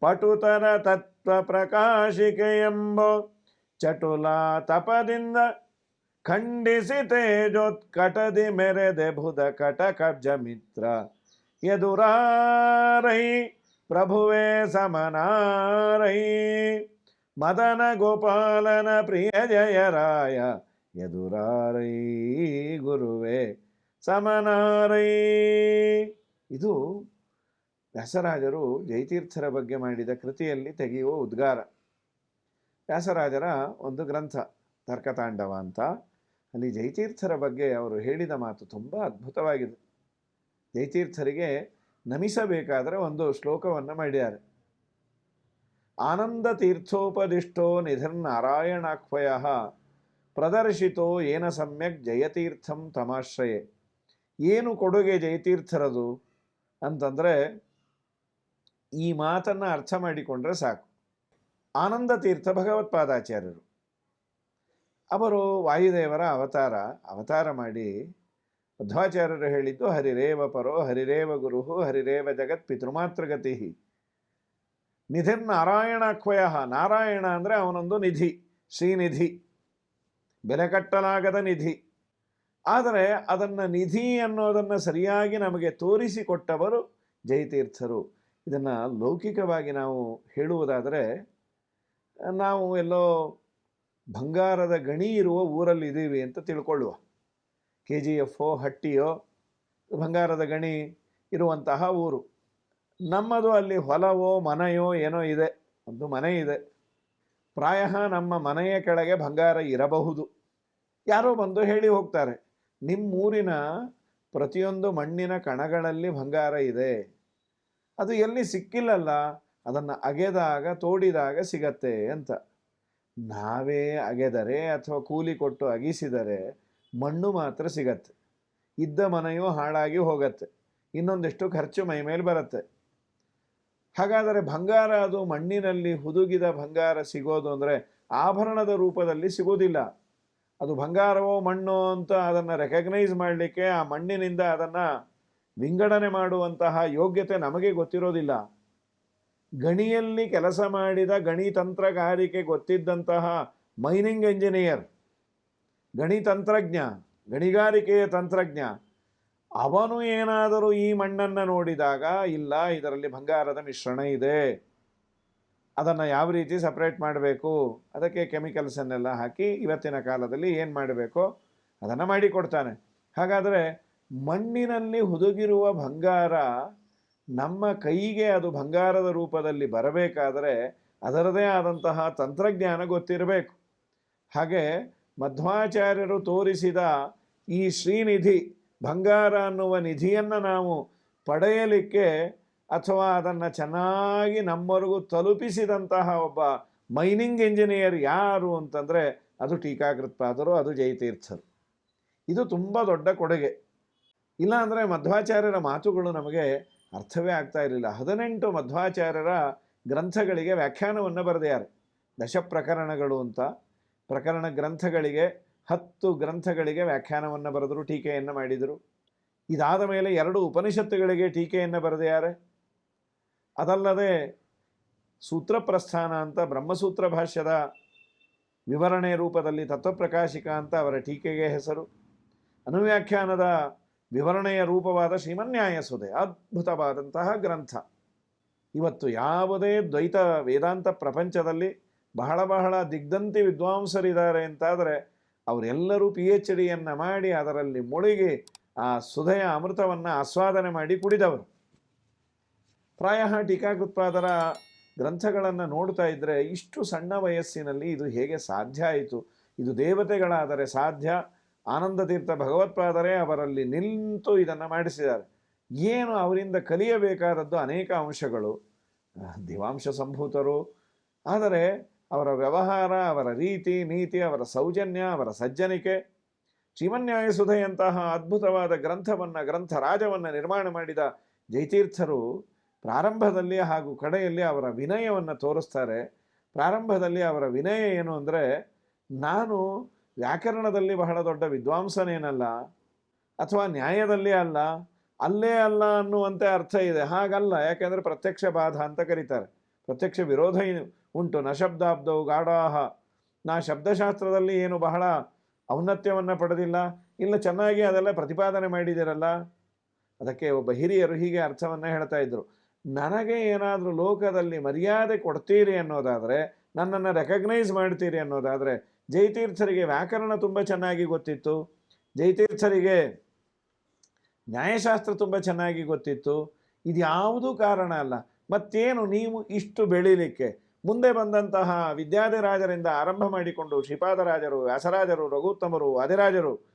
ಪಟುತರ ತತ್ವ ಪ್ರಕಾಶಿಕೆ ಎಂಬೋ ಚಟುಲ ತಪದಿಂದ ಖಂಡಿಸಿ ತೇಜೋತ್ಕಟದಿ ಮೆರೆದೆ ಬುಧ ಕಟ ಕಬ್ಜ ಮಿತ್ರ ಎದುರಾರೈ ಪ್ರಭುವೇ ಸಮನಾರೈ. ಮದನ ಗೋಪಾಲನ ಪ್ರಿಯ ಜಯರಾಯ ಎದುರಾರೈ ಗುರುವೇ ಸಮನಾರೈ. ಇದು ವ್ಯಾಸರಾಜರು ಜಯತೀರ್ಥರ ಬಗ್ಗೆ ಮಾಡಿದ ಕೃತಿಯಲ್ಲಿ ತೆಗೆಯುವ ಉದ್ಗಾರ. ವ್ಯಾಸರಾಜರ ಒಂದು ಗ್ರಂಥ, ತರ್ಕತಾಂಡವ ಅಂತ. ಅಲ್ಲಿ ಜಯತೀರ್ಥರ ಬಗ್ಗೆ ಅವರು ಹೇಳಿದ ಮಾತು ತುಂಬ ಅದ್ಭುತವಾಗಿದೆ. ಜಯತೀರ್ಥರಿಗೆ ನಮಿಸಬೇಕಾದರೆ ಒಂದು ಶ್ಲೋಕವನ್ನು ಮಾಡಿದ್ದಾರೆ. ಆನಂದ ತೀರ್ಥೋಪದಿಷ್ಟೋ ನಿಧಿರ್ನಾರಾಯಣಾಖ್ವಯ ಪ್ರದರ್ಶಿತೋ ಏನ ಸಮ್ಯಕ್ ಜಯತೀರ್ಥಂ ತಮಾಶ್ರಯೆ. ಏನು ಕೊಡುಗೆ ಜಯತೀರ್ಥರದು? ಅಂತಂದರೆ ಈ ಮಾತನ್ನು ಅರ್ಥ ಮಾಡಿಕೊಂಡ್ರೆ ಸಾಕು. ಆನಂದ ತೀರ್ಥ ಭಗವತ್ಪಾದಾಚಾರ್ಯರು ಅವರು ವಾಯುದೇವರ ಅವತಾರ ಅವತಾರ ಮಾಡಿ ಮಧ್ವಾಚಾರ್ಯರು ಹೇಳಿದ್ದು, ಹರಿರೇವ ಪರೋ, ಹರಿರೇವ ಗುರು, ಹರಿರೇವ ಜಗತ್ ಪಿತೃಮಾತೃಗತಿ ನಿಧಿರ್ ನಾರಾಯಣಾಖ್ವಯ ನಾರಾಯಣ ಅಂದರೆ ಅವನೊಂದು ನಿಧಿ, ಶ್ರೀನಿಧಿ. ಬೆಲೆ ಕಟ್ಟಲಾಗದ ನಿಧಿ. ಆದರೆ ಅದನ್ನು ನಿಧಿ ಅನ್ನೋದನ್ನು ಸರಿಯಾಗಿ ನಮಗೆ ತೋರಿಸಿಕೊಟ್ಟವರು ಜಯತೀರ್ಥರು. ಇದನ್ನು ಲೌಕಿಕವಾಗಿ ನಾವು ಹೇಳುವುದಾದರೆ ನಾವು ಎಲ್ಲೋ ಬಂಗಾರದ ಗಣಿ ಇರುವ ಊರಲ್ಲಿ ಇದ್ದೀವಿ ಅಂತ ತಿಳ್ಕೊಳ್ಳುವ. ಕೆ ಜಿ ಎಫೋ ಹಟ್ಟಿಯೋ, ಬಂಗಾರದ ಗಣಿ ಇರುವಂತಹ ಊರು. ನಮ್ಮದು ಅಲ್ಲಿ ಹೊಲವೋ, ಮನೆಯೋ ಏನೋ ಇದೆ. ಒಂದು ಮನೆ ಇದೆ. ಪ್ರಾಯ ನಮ್ಮ ಮನೆಯ ಕೆಳಗೆ ಬಂಗಾರ ಇರಬಹುದು. ಯಾರೋ ಬಂದು ಹೇಳಿ ಹೋಗ್ತಾರೆ, ನಿಮ್ಮೂರಿನ ಪ್ರತಿಯೊಂದು ಮಣ್ಣಿನ ಕಣಗಳಲ್ಲಿ ಬಂಗಾರ ಇದೆ. ಅದು ಎಲ್ಲಿ ಸಿಕ್ಕಿಲ್ಲಲ್ಲ ಅದನ್ನು ಅಗೆದಾಗ, ತೋಡಿದಾಗ ಸಿಗತ್ತೆ ಅಂತ. ನಾವೇ ಅಗೆದರೆ ಅಥವಾ ಕೂಲಿ ಕೊಟ್ಟು ಅಗಿಸಿದರೆ ಮಣ್ಣು ಮಾತ್ರ ಸಿಗತ್ತೆ. ಇದ್ದ ಮನೆಯು ಹಾಳಾಗಿ ಹೋಗತ್ತೆ. ಇನ್ನೊಂದಿಷ್ಟು ಖರ್ಚು ಮೈ ಮೇಲೆ ಬರುತ್ತೆ. ಹಾಗಾದರೆ ಬಂಗಾರ ಅದು ಮಣ್ಣಿನಲ್ಲಿ ಹುದುಗಿದ ಬಂಗಾರ ಸಿಗೋದು ಅಂದರೆ ಆಭರಣದ ರೂಪದಲ್ಲಿ ಸಿಗೋದಿಲ್ಲ. ಅದು ಬಂಗಾರವೋ ಮಣ್ಣೋ ಅಂತ ಅದನ್ನು ರೆಕಗ್ನೈಸ್ ಮಾಡಲಿಕ್ಕೆ ಆ ಮಣ್ಣಿನಿಂದ ಅದನ್ನು ವಿಂಗಡಣೆ ಮಾಡುವಂತಹ ಯೋಗ್ಯತೆ ನಮಗೆ ಗೊತ್ತಿರೋದಿಲ್ಲ. ಗಣಿಯಲ್ಲಿ ಕೆಲಸ ಮಾಡಿದ ಗಣಿ ತಂತ್ರಗಾರಿಕೆ ಗೊತ್ತಿದ್ದಂತಹ ಮೈನಿಂಗ್ ಎಂಜಿನಿಯರ್, ಗಣಿ ತಂತ್ರಜ್ಞ, ಗಣಿಗಾರಿಕೆಯ ತಂತ್ರಜ್ಞ, ಅವನು ಏನಾದರೂ ಈ ಮಣ್ಣನ್ನು ನೋಡಿದಾಗ, ಇಲ್ಲ, ಇದರಲ್ಲಿ ಬಂಗಾರದ ಮಿಶ್ರಣ ಇದೆ, ಅದನ್ನು ಯಾವ ರೀತಿ ಸಪ್ರೇಟ್ ಮಾಡಬೇಕು, ಅದಕ್ಕೆ ಕೆಮಿಕಲ್ಸನ್ನೆಲ್ಲ ಹಾಕಿ ಇವತ್ತಿನ ಕಾಲದಲ್ಲಿ ಏನು ಮಾಡಬೇಕು, ಅದನ್ನು ಮಾಡಿಕೊಡ್ತಾನೆ. ಹಾಗಾದರೆ ಮಣ್ಣಿನಲ್ಲಿ ಹುದುಗಿರುವ ಬಂಗಾರ ನಮ್ಮ ಕೈಗೆ ಅದು ಬಂಗಾರದ ರೂಪದಲ್ಲಿ ಬರಬೇಕಾದರೆ ಅದರದೇ ಆದಂತಹ ತಂತ್ರಜ್ಞಾನ ಗೊತ್ತಿರಬೇಕು. ಹಾಗೆ ಮಧ್ವಾಚಾರ್ಯರು ತೋರಿಸಿದ ಈ ಶ್ರೀನಿಧಿ ಬಂಗಾರ ಅನ್ನುವ ನಿಧಿಯನ್ನು ನಾವು ಪಡೆಯಲಿಕ್ಕೆ ಅಥವಾ ಅದನ್ನು ಚೆನ್ನಾಗಿ ನಮ್ಮವರೆಗೂ ತಲುಪಿಸಿದಂತಹ ಒಬ್ಬ ಮೈನಿಂಗ್ ಇಂಜಿನಿಯರ್ ಯಾರು ಅಂತಂದರೆ ಅದು ಟೀಕಾಕೃತ್ಪಾದರು ಅದು ಜಯತೀರ್ಥರು. ಇದು ತುಂಬ ದೊಡ್ಡ ಕೊಡುಗೆ. ಇಲ್ಲಾಂದರೆ ಮಧ್ವಾಚಾರ್ಯರ ಮಾತುಗಳು ನಮಗೆ ಅರ್ಥವೇ ಆಗ್ತಾ ಇರಲಿಲ್ಲ. ಹದಿನೆಂಟು ಮಧ್ವಾಚಾರ್ಯರ ಗ್ರಂಥಗಳಿಗೆ ವ್ಯಾಖ್ಯಾನವನ್ನು ಬರೆದಿದ್ದಾರೆ ದಶ ಪ್ರಕರಣಗಳು ಅಂತ. ಪ್ರಕರಣ ಗ್ರಂಥಗಳಿಗೆ ಹತ್ತು ಗ್ರಂಥಗಳಿಗೆ ವ್ಯಾಖ್ಯಾನವನ್ನು ಬರೆದರು, ಟೀಕೆಯನ್ನು ಮಾಡಿದರು. ಇದಾದ ಮೇಲೆ ಎರಡು ಉಪನಿಷತ್ತುಗಳಿಗೆ ಟೀಕೆಯನ್ನು ಬರೆದಿದ್ದಾರೆ ಅದಲ್ಲದೆ ಸೂತ್ರಪ್ರಸ್ಥಾನ ಅಂತ, ಬ್ರಹ್ಮಸೂತ್ರ ಭಾಷ್ಯದ ವಿವರಣೆ ರೂಪದಲ್ಲಿ ತತ್ವಪ್ರಕಾಶಿಕ ಅಂತ ಅವರ ಟೀಕೆಗೆ ಹೆಸರು. ಅನುವ್ಯಾಖ್ಯಾನದ ವಿವರಣೆಯ ರೂಪವಾದ ಶ್ರೀಮನ್ಯಾಯ ಸುಧೆ ಅದ್ಭುತವಾದಂತಹ ಗ್ರಂಥ. ಇವತ್ತು ಯಾವುದೇ ದ್ವೈತ ವೇದಾಂತ ಪ್ರಪಂಚದಲ್ಲಿ ಬಹಳ ಬಹಳ ದಿಗ್ಧಂತಿ ವಿದ್ವಾಂಸರಿದ್ದಾರೆ ಅಂತಾದರೆ ಅವರೆಲ್ಲರೂ ಪಿ ಎಚ್ ಡಿಯನ್ನು ಮಾಡಿ ಅದರಲ್ಲಿ ಮುಳುಗಿ ಆ ಸುಧೆಯ ಅಮೃತವನ್ನು ಆಸ್ವಾದನೆ ಮಾಡಿ ಕುಡಿದವರು. ಪ್ರಾಯ ಟೀಕಾಕೃತ್ಪಾದರ ಗ್ರಂಥಗಳನ್ನು ನೋಡ್ತಾ ಇದ್ದರೆ ಇಷ್ಟು ಸಣ್ಣ ವಯಸ್ಸಿನಲ್ಲಿ ಇದು ಹೇಗೆ ಸಾಧ್ಯ ಆಯಿತು? ಇದು ದೇವತೆಗಳಾದರೆ ಸಾಧ್ಯ? ಆನಂದತೀರ್ಥ ಭಗವತ್ಪಾದರೇ ಅವರಲ್ಲಿ ನಿಂತು ಇದನ್ನು ಮಾಡಿಸಿದ್ದಾರೆ. ಏನು ಅವರಿಂದ ಕಲಿಯಬೇಕಾದದ್ದು ಅನೇಕ ಅಂಶಗಳು. ದಿವಾಂಶ ಸಂಭೂತರು, ಆದರೆ ಅವರ ವ್ಯವಹಾರ, ಅವರ ರೀತಿ, ನೀತಿ, ಅವರ ಸೌಜನ್ಯ, ಅವರ ಸಜ್ಜನಿಕೆ ಶ್ರೀಮನ್ಯಾಯಸುಧೆಯಂತಹ ಅದ್ಭುತವಾದ ಗ್ರಂಥವನ್ನು ಗ್ರಂಥ ರಾಜವನ್ನು ನಿರ್ಮಾಣ ಮಾಡಿದ ಜೈತೀರ್ಥರು ಪ್ರಾರಂಭದಲ್ಲಿ ಹಾಗೂ ಕಡೆಯಲ್ಲಿ ಅವರ ವಿನಯವನ್ನು ತೋರಿಸ್ತಾರೆ. ಪ್ರಾರಂಭದಲ್ಲಿ ಅವರ ವಿನಯ ಏನು ಅಂದರೆ, ನಾನು ವ್ಯಾಕರಣದಲ್ಲಿ ಬಹಳ ದೊಡ್ಡ ವಿದ್ವಾಂಸನೇನಲ್ಲ ಅಥವಾ ನ್ಯಾಯದಲ್ಲಿ ಅಲ್ಲ, ಅಲ್ಲೇ ಅಲ್ಲ ಅನ್ನುವಂತೆ ಅರ್ಥ ಇದೆ. ಹಾಗಲ್ಲ, ಯಾಕೆಂದರೆ ಪ್ರತ್ಯಕ್ಷ ಬಾಧ ಅಂತ ಕರೀತಾರೆ. ಪ್ರತ್ಯಕ್ಷ ವಿರೋಧ ಉಂಟು? ನ ಶಬ್ದಾಬ್ದವು ಗಾಢಾಹ. ನಾ ಶಬ್ದಶಾಸ್ತ್ರದಲ್ಲಿ ಏನು ಬಹಳ ಔನ್ನತ್ಯವನ್ನು ಪಡೆದಿಲ್ಲ. ಇಲ್ಲ, ಚೆನ್ನಾಗಿ ಅದೆಲ್ಲ ಪ್ರತಿಪಾದನೆ ಮಾಡಿದಿರಲ್ಲ. ಅದಕ್ಕೆ ಒಬ್ಬ ಹಿರಿಯರು ಹೀಗೆ ಅರ್ಥವನ್ನು ಹೇಳ್ತಾ ಇದ್ದರು ನನಗೆ ಏನಾದರೂ ಲೋಕದಲ್ಲಿ ಮರ್ಯಾದೆ ಕೊಡ್ತೀರಿ ಅನ್ನೋದಾದರೆ, ನನ್ನನ್ನು ರೆಕಗ್ನೈಸ್ ಮಾಡ್ತೀರಿ ಅನ್ನೋದಾದರೆ ಜಯತೀರ್ಥರಿಗೆ ವ್ಯಾಕರಣ ತುಂಬ ಚೆನ್ನಾಗಿ ಗೊತ್ತಿತ್ತು. ಜಯತೀರ್ಥರಿಗೆ ನ್ಯಾಯಶಾಸ್ತ್ರ ತುಂಬ ಚೆನ್ನಾಗಿ ಗೊತ್ತಿತ್ತು. ಇದು ಯಾವುದೂ ಕಾರಣ ಅಲ್ಲ. ಮತ್ತೇನು? ನೀವು ಇಷ್ಟು ಬೆಳೀಲಿಕ್ಕೆ. ಮುಂದೆ ಬಂದಂತಹ ವಿದ್ಯಾದಿರಾಜರಿಂದ ಆರಂಭ ಮಾಡಿಕೊಂಡು ಶ್ರೀಪಾದರಾಜರು, ವ್ಯಾಸರಾಜರು, ರಘುತ್ತಮರು, ಅಧಿರಾಜರು,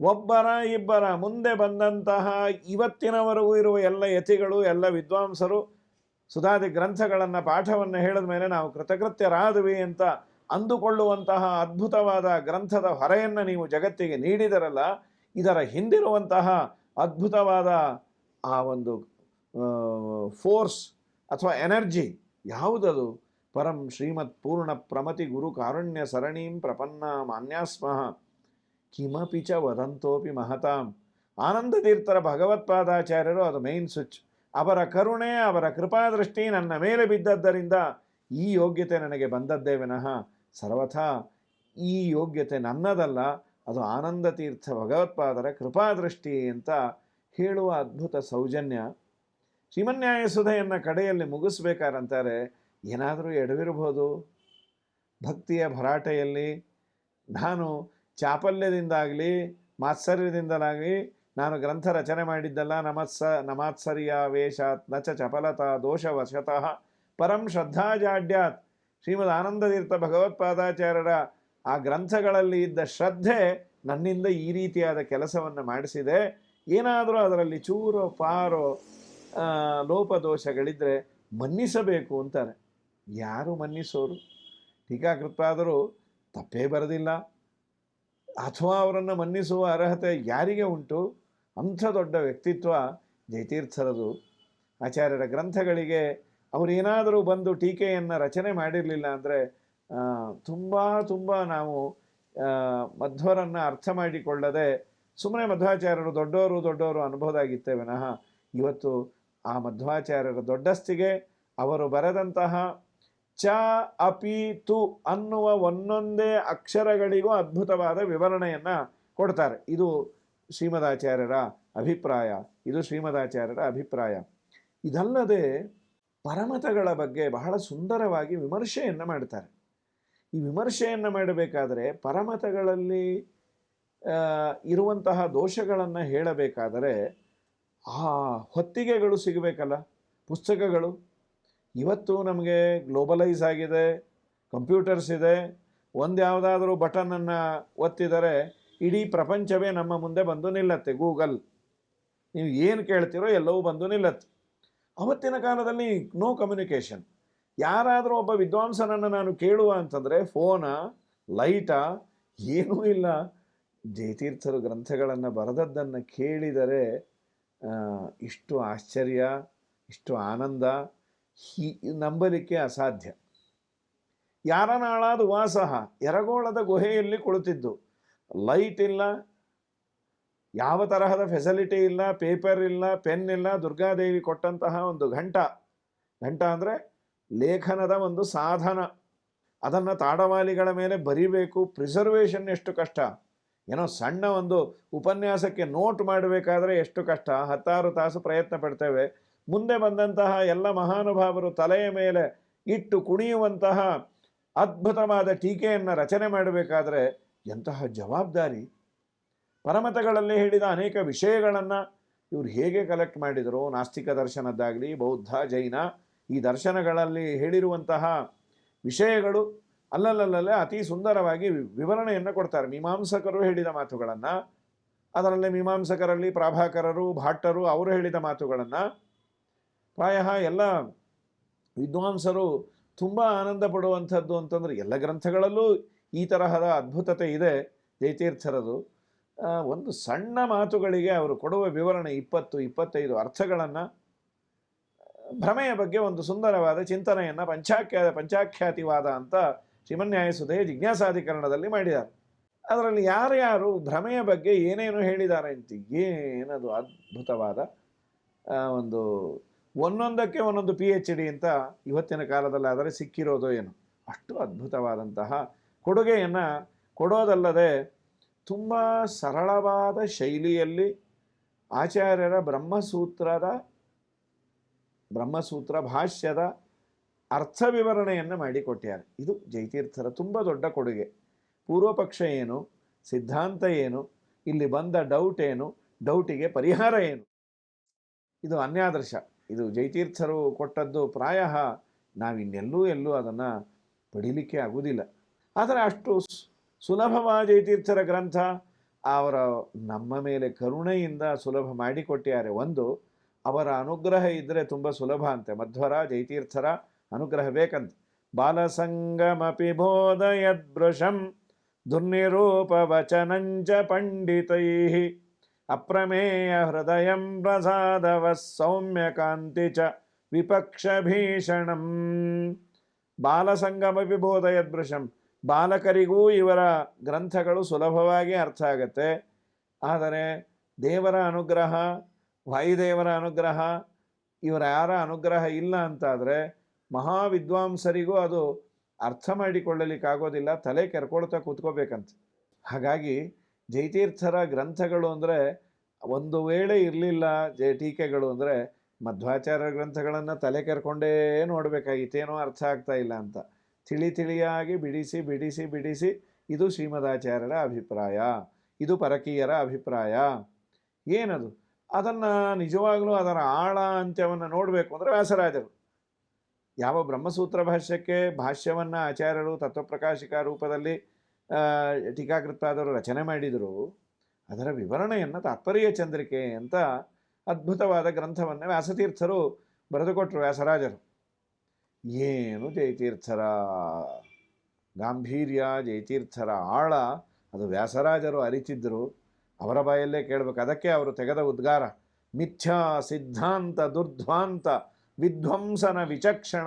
ಒಬ್ಬರ ಇಬ್ಬರ ಮುಂದೆ ಬಂದಂತಹ ಇವತ್ತಿನವರೆಗೂ ಇರುವ ಎಲ್ಲ ಯತಿಗಳು, ಎಲ್ಲ ವಿದ್ವಾಂಸರು, ಸುಧಾದಿ ಗ್ರಂಥಗಳನ್ನು, ಪಾಠವನ್ನು ಹೇಳಿದ ಮೇಲೆ ನಾವು ಕೃತಕೃತ್ಯರಾದ್ವಿ ಅಂತ ಅಂದುಕೊಳ್ಳುವಂತಹ ಅದ್ಭುತವಾದ ಗ್ರಂಥದ ಹೊರೆಯನ್ನು ನೀವು ಜಗತ್ತಿಗೆ ನೀಡಿದರಲ್ಲ, ಇದರ ಹಿಂದಿರುವಂತಹ ಅದ್ಭುತವಾದ ಆ ಒಂದು ಫೋರ್ಸ್ ಅಥವಾ ಎನರ್ಜಿ ಯಾವುದದು? ಪರಂ ಶ್ರೀಮತ್ ಪೂರ್ಣ ಪ್ರಮತಿ ಗುರು ಕಾರುಣ್ಯ ಸರಣೀಂ ಪ್ರಪನ್ನ ಮಾನ್ಯಾಸ್ಮಃ. ಕಿಮಪಿ ಚ ವದಂತೋಪಿ ಮಹತಾಂ. ಆನಂದತೀರ್ಥರ ಭಗವತ್ಪಾದಾಚಾರ್ಯರು ಅದು ಮೇನ್ ಸ್ವಿಚ್ ಅವರ ಕರುಣೆ, ಅವರ ಕೃಪಾದೃಷ್ಟಿ ನನ್ನ ಮೇಲೆ ಬಿದ್ದದ್ದರಿಂದ ಈ ಯೋಗ್ಯತೆ ನನಗೆ ಬಂದದ್ದೇ ವಿನಃ. ಸರ್ವಥಾ ಈ ಯೋಗ್ಯತೆ ನನ್ನದಲ್ಲ, ಅದು ಆನಂದ ತೀರ್ಥ ಭಗವತ್ಪಾದರ ಕೃಪಾದೃಷ್ಟಿ ಅಂತ ಹೇಳುವ ಅದ್ಭುತ ಸೌಜನ್ಯ. ಶ್ರೀಮನ್ಯಾಯಸುಧೆಯನ್ನು ಕಡೆಯಲ್ಲಿ ಮುಗಿಸ್ಬೇಕಾರಂತಾರೆ, ಏನಾದರೂ ಎಡವಿರ್ಬೋದು ಭಕ್ತಿಯ ಭರಾಟೆಯಲ್ಲಿ ನಾನು ಚಾಪಲ್ಯದಿಂದಾಗಲಿ, ಮಾತ್ಸರ್ಯದಿಂದಲಾಗಲಿ, ನಾನು ಗ್ರಂಥ ರಚನೆ ಮಾಡಿದ್ದಲ್ಲ ನಮತ್ಸ ನಮಾತ್ಸರ್ಯ ವೇಷಾತ್ನ ಚ ಚಪಲತಾ ದೋಷವಶತಃ ಪರಂ ಶ್ರದ್ಧಾಜಾಡ್ಯಾತ್. ಶ್ರೀಮದ್ ಆನಂದತೀರ್ಥ ಭಗವತ್ಪಾದಾಚಾರ್ಯರ ಆ ಗ್ರಂಥಗಳಲ್ಲಿ ಇದ್ದ ಶ್ರದ್ಧೆ ನನ್ನಿಂದ ಈ ರೀತಿಯಾದ ಕೆಲಸವನ್ನು ಮಾಡಿಸಿದೆ. ಏನಾದರೂ ಅದರಲ್ಲಿ ಚೂರೋ ಪಾರೋ ಲೋಪದೋಷಗಳಿದ್ದರೆ ಮನ್ನಿಸಬೇಕು ಅಂತಾರೆ. ಯಾರು ಮನ್ನಿಸೋರು? ಟೀಕಾಕೃತ್ಪಾದರು, ತಪ್ಪೇ ಬರೆದಿಲ್ಲ. ಅಥವಾ ಅವರನ್ನು ಮನ್ನಿಸುವ ಅರ್ಹತೆ ಯಾರಿಗೆ ಉಂಟು? ಅಂಥ ದೊಡ್ಡ ವ್ಯಕ್ತಿತ್ವ ಜಯತೀರ್ಥರದು. ಆಚಾರ್ಯರ ಗ್ರಂಥಗಳಿಗೆ ಅವರೇನಾದರೂ ಬಂದು ಟೀಕೆಯನ್ನು ರಚನೆ ಮಾಡಿರಲಿಲ್ಲ ಅಂದರೆ ತುಂಬ ತುಂಬ ನಾವು ಮಧ್ವರನ್ನು ಅರ್ಥ ಮಾಡಿಕೊಳ್ಳದೆ ಸುಮ್ಮನೆ ಮಧ್ವಾಚಾರ್ಯರು ದೊಡ್ಡವರು ದೊಡ್ಡವರು ಅನ್ಬೋದಾಗಿತ್ತೆ ವಿನಃ. ಇವತ್ತು ಆ ಮಧ್ವಾಚಾರ್ಯರ ದೊಡ್ಡಸ್ತಿಗೆ ಅವರು ಬರೆದಂತಹ ಚ ಅಪಿ ತು ಅನ್ನುವ ಒಂದೊಂದೇ ಅಕ್ಷರಗಳಿಗೂ ಅದ್ಭುತವಾದ ವಿವರಣೆಯನ್ನು ಕೊಡ್ತಾರೆ. ಇದು ಶ್ರೀಮದಾಚಾರ್ಯರ ಅಭಿಪ್ರಾಯ. ಇದು ಶ್ರೀಮದಾಚಾರ್ಯರ ಅಭಿಪ್ರಾಯ. ಇದಲ್ಲದೆ ಪರಮತಗಳ ಬಗ್ಗೆ ಬಹಳ ಸುಂದರವಾಗಿ ವಿಮರ್ಶೆಯನ್ನು ಮಾಡ್ತಾರೆ. ಈ ವಿಮರ್ಶೆಯನ್ನು ಮಾಡಬೇಕಾದರೆ ಪರಮತಗಳಲ್ಲಿ ಇರುವಂತಹ ದೋಷಗಳನ್ನು ಹೇಳಬೇಕಾದರೆ, ಆ ಹೊತ್ತಿಗೆಗಳು ಸಿಗಬೇಕಲ್ಲ, ಪುಸ್ತಕಗಳು. ಇವತ್ತು ನಮಗೆ ಗ್ಲೋಬಲೈಸ್ ಆಗಿದೆ, ಕಂಪ್ಯೂಟರ್ಸ್ ಇದೆ, ಒಂದು ಯಾವುದಾದ್ರೂ ಬಟನನ್ನು ಒತ್ತಿದರೆ ಇಡೀ ಪ್ರಪಂಚವೇ ನಮ್ಮ ಮುಂದೆ ಬಂದು ನಿಲ್ಲತ್ತೆ ಗೂಗಲ್. ನೀವು ಏನು ಕೇಳ್ತೀರೋ ಎಲ್ಲವೂ ಬಂದು ನಿಲ್ಲತ್ತೆ. ಅವತ್ತಿನ ಕಾಲದಲ್ಲಿ ನೋ ಕಮ್ಯುನಿಕೇಷನ್ ಯಾರಾದರೂ ಒಬ್ಬ ವಿದ್ವಾಂಸನನ್ನು ನಾನು ಕೇಳುವ ಅಂತಂದರೆ ಫೋನಾ ಲೈಟಾ ಏನೂ ಇಲ್ಲ. ಜಯತೀರ್ಥರು ಗ್ರಂಥಗಳನ್ನು ಬರೆದದ್ದನ್ನು ಕೇಳಿದರೆ ಇಷ್ಟು ಆಶ್ಚರ್ಯ, ಇಷ್ಟು ಆನಂದ, ಹೀ, ನಂಬಲಿಕ್ಕೆ ಅಸಾಧ್ಯ. ಯಾರನಾಳಾದ ವಾಸಹ ಎರಗೋಳದ ಗುಹೆಯಲ್ಲಿ ಕುಳಿತಿದ್ದು. ಲೈಟ್ ಇಲ್ಲ ಯಾವ ತರಹದ ಫೆಸಿಲಿಟಿ ಇಲ್ಲ ಪೇಪರ್ ಇಲ್ಲ ಪೆನ್ ಇಲ್ಲ, ದುರ್ಗಾದೇವಿ ಕೊಟ್ಟಂತಹ ಒಂದು ಘಂಟ. ಘಂಟ ಅಂದರೆ ಲೇಖನದ ಒಂದು ಸಾಧನ. ಅದನ್ನು ತಾಡವಾಲಿಗಳ ಮೇಲೆ ಬರಿಬೇಕು. ಪ್ರಿಸರ್ವೇಷನ್ ಎಷ್ಟು ಕಷ್ಟ? ಏನೋ ಸಣ್ಣ ಒಂದು ಉಪನ್ಯಾಸಕ್ಕೆ ನೋಟ್ ಮಾಡಬೇಕಾದ್ರೆ ಎಷ್ಟು ಕಷ್ಟ? ಹತ್ತಾರು ತಾಸು ಪ್ರಯತ್ನ ಪಡ್ತೇವೆ. ಮುಂದೆ ಬಂದಂತಹ ಎಲ್ಲ ಮಹಾನುಭಾವರು ತಲೆಯ ಮೇಲೆ ಇಟ್ಟು ಕುಣಿಯುವಂತಹ ಅದ್ಭುತವಾದ ಟೀಕೆಯನ್ನು ರಚನೆ ಮಾಡಬೇಕಾದ್ರೆ ಎಂತಹ ಜವಾಬ್ದಾರಿ. ಪರಮತಗಳಲ್ಲಿ ಹೇಳಿದ ಅನೇಕ ವಿಷಯಗಳನ್ನು ಇವರು ಹೇಗೆ ಕಲೆಕ್ಟ್ ಮಾಡಿದರು? ನಾಸ್ತಿಕ ದರ್ಶನದ್ದಾಗಲಿ, ಬೌದ್ಧ, ಜೈನ, ಈ ದರ್ಶನಗಳಲ್ಲಿ ಹೇಳಿರುವಂತಹ ವಿಷಯಗಳು ಅಲ್ಲಲ್ಲಲ್ಲೇ ಅತಿ ಸುಂದರವಾಗಿ ವಿವರಣೆಯನ್ನು ಕೊಡ್ತಾರೆ. ಮೀಮಾಂಸಕರು ಹೇಳಿದ ಮಾತುಗಳನ್ನು, ಅದರಲ್ಲಿ ಮೀಮಾಂಸಕರಲ್ಲಿ ಪ್ರಾಭಾಕರರು, ಭಾಟ್ಟರು ಅವರು ಹೇಳಿದ ಮಾತುಗಳನ್ನು ಪ್ರಾಯ ಎಲ್ಲ ವಿದ್ವಾಂಸರು ತುಂಬ ಆನಂದ ಪಡುವಂಥದ್ದು ಅಂತಂದರೆ ಎಲ್ಲ ಗ್ರಂಥಗಳಲ್ಲೂ ಈ ತರಹದ ಅದ್ಭುತತೆ ಇದೆ ಜಯತೀರ್ಥರದು. ಒಂದು ಸಣ್ಣ ಮಾತುಗಳಿಗೆ ಅವರು ಕೊಡುವ ವಿವರಣೆ ಇಪ್ಪತ್ತು, ಇಪ್ಪತ್ತೈದು ಅರ್ಥಗಳನ್ನು, ಭ್ರಮೆಯ ಬಗ್ಗೆ ಒಂದು ಸುಂದರವಾದ ಚಿಂತನೆಯನ್ನು ಪಂಚಾಖ್ಯಾ, ಪಂಚಾಖ್ಯಾತಿವಾದ ಅಂತ ಶ್ರೀಮನ್ಯಾಯಸುದೇ ಜಿಜ್ಞಾಸಾಧಿಕರಣದಲ್ಲಿ ಮಾಡಿದ್ದಾರೆ. ಅದರಲ್ಲಿ ಯಾರ್ಯಾರು ಭ್ರಮೆಯ ಬಗ್ಗೆ ಏನೇನು ಹೇಳಿದ್ದಾರೆ ಅಂತ ಏನದು ಅದ್ಭುತವಾದ ಒಂದು ಒಂದೊಂದಕ್ಕೆ ಒಂದೊಂದು ಪಿ ಎಚ್ ಡಿ ಅಂತ ಇವತ್ತಿನ ಕಾಲದಲ್ಲಿ ಆದರೆ ಸಿಕ್ಕಿರೋದು ಏನು. ಅಷ್ಟು ಅದ್ಭುತವಾದಂತಹ ಕೊಡುಗೆಯನ್ನು ಕೊಡೋದಲ್ಲದೆ ತುಂಬ ಸರಳವಾದ ಶೈಲಿಯಲ್ಲಿ ಆಚಾರ್ಯರ ಬ್ರಹ್ಮಸೂತ್ರದ, ಬ್ರಹ್ಮಸೂತ್ರ ಭಾಷ್ಯದ ಅರ್ಥ ವಿವರಣೆಯನ್ನು ಮಾಡಿಕೊಟ್ಟಾರೆ ಇದು ಜೈತೀರ್ಥರ ತುಂಬ ದೊಡ್ಡ ಕೊಡುಗೆ. ಪೂರ್ವಪಕ್ಷ ಏನು, ಸಿದ್ಧಾಂತ ಏನು, ಇಲ್ಲಿ ಬಂದ ಡೌಟ್ ಏನು ಡೌಟಿಗೆ ಪರಿಹಾರ ಏನು? ಇದು ಅನ್ಯಾದರ್ಶ ಇದು ಜೈತೀರ್ಥರು ಕೊಟ್ಟದ್ದು ಪ್ರಾಯ ನಾವಿನ್ನೆಲ್ಲೂ ಎಲ್ಲೂ ಅದನ್ನು ಪಡೀಲಿಕ್ಕೆ ಆಗುವುದಿಲ್ಲ. ಆದರೆ ಅಷ್ಟು ಸುಲಭವಾದ ತೀರ್ಥರ ಗ್ರಂಥ, ಅವರ ನಮ್ಮ ಮೇಲೆ ಕರುಣೆಯಿಂದ ಸುಲಭ ಮಾಡಿಕೊಟ್ಟಿದ್ದಾರೆ. ಒಂದು, ಅವರ ಅನುಗ್ರಹ ಇದ್ದರೆ ತುಂಬ ಸುಲಭ ಅಂತೆ. ಮಧ್ವರ ಜೈತೀರ್ಥರ ಅನುಗ್ರಹ ಬೇಕಂತೆ. ಬಾಲಸಂಗಮಪಿ ಬೋಧಯದ್ಭೃಶಂ ದುರ್ನಿರೂಪವಚನಂಚ ಪಂಡಿತೈ ಅಪ್ರಮೇಯ ಹೃದಯಂ ಪ್ರಸಾದವ ಸೌಮ್ಯಕಾಂತಿ ಚ ವಿಪಕ್ಷಭೀಷಣಂ ಬಾಲಸಂಗಮಪಿ ಬೋಧಯದ್ಭೃಶಂ ಬಾಲಕರಿಗೂ ಇವರ ಗ್ರಂಥಗಳು ಸುಲಭವಾಗಿ ಅರ್ಥ ಆಗತ್ತೆ. ಆದರೆ ದೇವರ ಅನುಗ್ರಹ, ವಾಯುದೇವರ ಅನುಗ್ರಹ, ಇವರ ಯಾರ ಅನುಗ್ರಹ ಇಲ್ಲ ಅಂತಾದರೆ ಮಹಾವಿದ್ವಾಂಸರಿಗೂ ಅದು ಅರ್ಥ ಮಾಡಿಕೊಳ್ಳಲಿಕ್ಕಾಗೋದಿಲ್ಲ ತಲೆ ಕೆರ್ಕೊಳ್ತಾ ಕೂತ್ಕೋಬೇಕಂತ. ಹಾಗಾಗಿ ಜೈತೀರ್ಥರ ಗ್ರಂಥಗಳು ಅಂದರೆ ಒಂದು ವೇಳೆ ಇರಲಿಲ್ಲ ಜಯ ಟೀಕೆಗಳು ಅಂದರೆ ಮಧ್ವಾಚಾರ್ಯ ಗ್ರಂಥಗಳನ್ನು ತಲೆ ಕೆರ್ಕೊಂಡೇ ನೋಡಬೇಕಾಗಿತ್ತೇನೋ ಅರ್ಥ ಆಗ್ತಾ ಇಲ್ಲ ಅಂತ. ತಿಳಿ ತಿಳಿಯಾಗಿ ಬಿಡಿಸಿ ಬಿಡಿಸಿ ಬಿಡಿಸಿ. ಇದು ಶ್ರೀಮದಾಚಾರ್ಯರ ಅಭಿಪ್ರಾಯ. ಇದು ಪರಕೀಯರ ಅಭಿಪ್ರಾಯ. ಏನದು? ಅದನ್ನು ನಿಜವಾಗಲೂ ಅದರ ಆಳ ಅಂತ್ಯವನ್ನು ನೋಡಬೇಕು ಅಂದರೆ ವ್ಯಾಸರಾಜರು. ಯಾವ ಬ್ರಹ್ಮಸೂತ್ರ ಭಾಷ್ಯಕ್ಕೆ ಭಾಷ್ಯವನ್ನು ಆಚಾರ್ಯರು ತತ್ವಪ್ರಕಾಶಿಕ ರೂಪದಲ್ಲಿ ಆ, ರಚನೆ ಮಾಡಿದರು ಅದರ ವಿವರಣೆಯನ್ನು ತಾತ್ಪರ್ಯ ಚಂದ್ರಿಕೆ ಅಂತ ಅದ್ಭುತವಾದ ಗ್ರಂಥವನ್ನು ವ್ಯಾಸತೀರ್ಥರು ಬರೆದುಕೊಟ್ರು ವ್ಯಾಸರಾಜರು. ಏನು ಜಯತೀರ್ಥರ ಗಾಂಭೀರ್ಯ, ಜಯತೀರ್ಥರ ಆಳ. ಅದು ವ್ಯಾಸರಾಜರು ಅರಿತಿದ್ದರು ಅವರ ಬಾಯಲ್ಲೇ ಕೇಳಬೇಕು. ಅದಕ್ಕೆ ಅವರು ತೆಗೆದ ಉದ್ಗಾರ. ಮಿಥ್ಯಾ ಸಿದ್ಧಾಂತ ದುರ್ಧ್ವಾಂತ ವಿಧ್ವಂಸನ ವಿಚಕ್ಷಣ.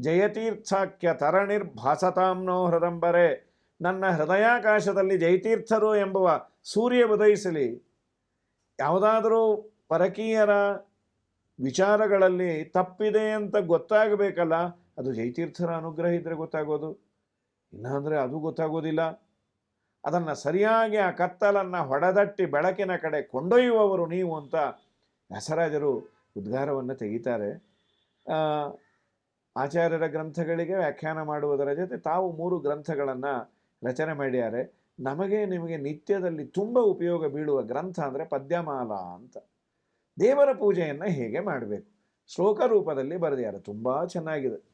ಜಯತೀರ್ಥಾಖ್ಯ ತರಣಿರ್ಭಾಸತಾಂನೋ ಹೃದಂಬರೆ. ನನ್ನ ಹೃದಯಾಕಾಶದಲ್ಲಿ ಜಯತೀರ್ಥರು ಎಂಬುವ ಸೂರ್ಯ ಉದಯಿಸಲಿ. ಯಾವುದಾದರೂ ಪರಕೀಯರ ವಿಚಾರಗಳಲ್ಲಿ ತಪ್ಪಿದೆ ಅಂತ ಗೊತ್ತಾಗಬೇಕಲ್ಲ, ಅದು ಜೈತೀರ್ಥರ ಅನುಗ್ರಹ ಇದ್ದರೆ ಗೊತ್ತಾಗೋದು. ಇಲ್ಲಾಂದರೆ ಅದು ಗೊತ್ತಾಗೋದಿಲ್ಲ. ಅದನ್ನು ಸರಿಯಾಗಿ ಆ ಕತ್ತಲನ್ನು ಹೊಡೆದಟ್ಟಿ ಬೆಳಕಿನ ಕಡೆ ಕೊಂಡೊಯ್ಯುವವರು ನೀವು ಅಂತ ವ್ಯಾಸರಾಜರು ಉದ್ಗಾರವನ್ನು ತೆಗಿತಾರೆ. ಆಚಾರ್ಯರ ಗ್ರಂಥಗಳಿಗೆ ವ್ಯಾಖ್ಯಾನ ಮಾಡುವುದರ ಜೊತೆ ತಾವು ಮೂರು ಗ್ರಂಥಗಳನ್ನು ರಚನೆ ಮಾಡಿದ್ದಾರೆ ನಮಗೆ ನಿಮಗೆ ನಿತ್ಯದಲ್ಲಿ ತುಂಬ ಉಪಯೋಗ ಬೀಳುವ ಗ್ರಂಥ ಅಂದರೆ ಪದ್ಯಮಾಲ ಅಂತ. ದೇವರ ಪೂಜೆಯನ್ನು ಹೇಗೆ ಮಾಡಬೇಕು? ಶ್ಲೋಕ ರೂಪದಲ್ಲಿ ಬರೆದಿದ್ದಾರೆ ತುಂಬ ಚೆನ್ನಾಗಿದೆ.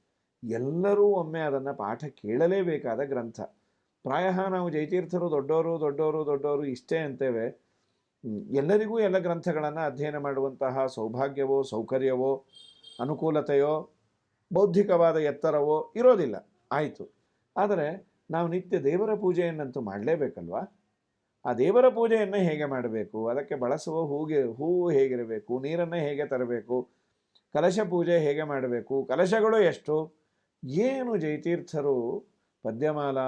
ಎಲ್ಲರೂ ಒಮ್ಮೆ ಅದನ್ನು ಪಾಠ ಕೇಳಲೇಬೇಕಾದ ಗ್ರಂಥ. ಪ್ರಾಯ ನಾವು ಜಯತೀರ್ಥರು ದೊಡ್ಡವರು ದೊಡ್ಡವರು ದೊಡ್ಡವರು ಇಷ್ಟೇ ಅಂತೇವೆ. ಎಲ್ಲರಿಗೂ ಎಲ್ಲ ಗ್ರಂಥಗಳನ್ನು ಅಧ್ಯಯನ ಮಾಡುವಂತಹ ಸೌಭಾಗ್ಯವೋ, ಸೌಕರ್ಯವೋ, ಅನುಕೂಲತೆಯೋ, ಬೌದ್ಧಿಕವಾದ ಎತ್ತರವೋ ಇರೋದಿಲ್ಲ. ಆಯಿತು. ಆದರೆ ನಾವು ನಿತ್ಯ ದೇವರ ಪೂಜೆಯನ್ನಂತೂ ಮಾಡಲೇಬೇಕಲ್ವಾ? ಆ ದೇವರ ಪೂಜೆಯನ್ನು ಹೇಗೆ ಮಾಡಬೇಕು? ಅದಕ್ಕೆ ಬಳಸುವ ಹೂಗೆ, ಹೂವು ಹೇಗಿರಬೇಕು? ನೀರನ್ನು ಹೇಗೆ ತರಬೇಕು? ಕಲಶ ಪೂಜೆ ಹೇಗೆ ಮಾಡಬೇಕು? ಕಲಶಗಳು ಎಷ್ಟು? ಏನು ಜಯತೀರ್ಥರು ಪದ್ಯಮಾಲ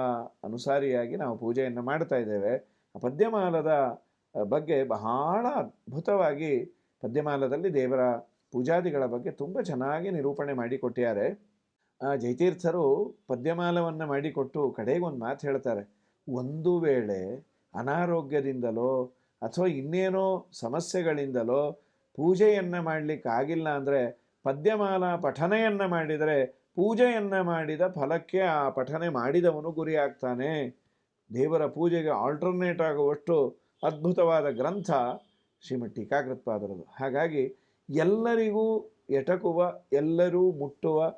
ಅನುಸಾರಿಯಾಗಿ ನಾವು ಪೂಜೆಯನ್ನು ಮಾಡ್ತಾ ಇದ್ದೇವೆ. ಆ ಪದ್ಯಮಾಲದ ಬಗ್ಗೆ ಬಹಳ ಅದ್ಭುತವಾಗಿ ಪದ್ಯಮಾಲದಲ್ಲಿ ದೇವರ ಪೂಜಾದಿಗಳ ಬಗ್ಗೆ ತುಂಬ ಚೆನ್ನಾಗಿ ನಿರೂಪಣೆ ಮಾಡಿಕೊಟ್ಟಿದ್ದಾರೆ. ಆ ಜಯತೀರ್ಥರು ಪದ್ಯಮಾಲವನ್ನು ಮಾಡಿಕೊಟ್ಟು ಕಡೆಗೊಂದು ಮಾತು ಹೇಳ್ತಾರೆ. ಒಂದು ವೇಳೆ ಅನಾರೋಗ್ಯದಿಂದಲೋ ಅಥವಾ ಇನ್ನೇನೋ ಸಮಸ್ಯೆಗಳಿಂದಲೋ ಪೂಜೆಯನ್ನು ಮಾಡಲಿಕ್ಕಾಗಿಲ್ಲ ಅಂದರೆ ಪದ್ಯಮಾಲಾ ಪಠನೆಯನ್ನು ಮಾಡಿದರೆ ಪೂಜೆಯನ್ನು ಮಾಡಿದ ಫಲಕ್ಕೆ ಆ ಪಠನೆ ಮಾಡಿದವನು ಗುರಿಯಾಗ್ತಾನೆ. ದೇವರ ಪೂಜೆಗೆ ಆಲ್ಟರ್ನೇಟ್ ಆಗುವಷ್ಟು ಅದ್ಭುತವಾದ ಗ್ರಂಥ ಶ್ರೀಮಠ್ ಟೀಕಾಕೃತ್ಪಾದರದು. ಹಾಗಾಗಿ ಎಲ್ಲರಿಗೂ ಎಟಕುವ, ಎಲ್ಲರೂ ಮುಟ್ಟುವ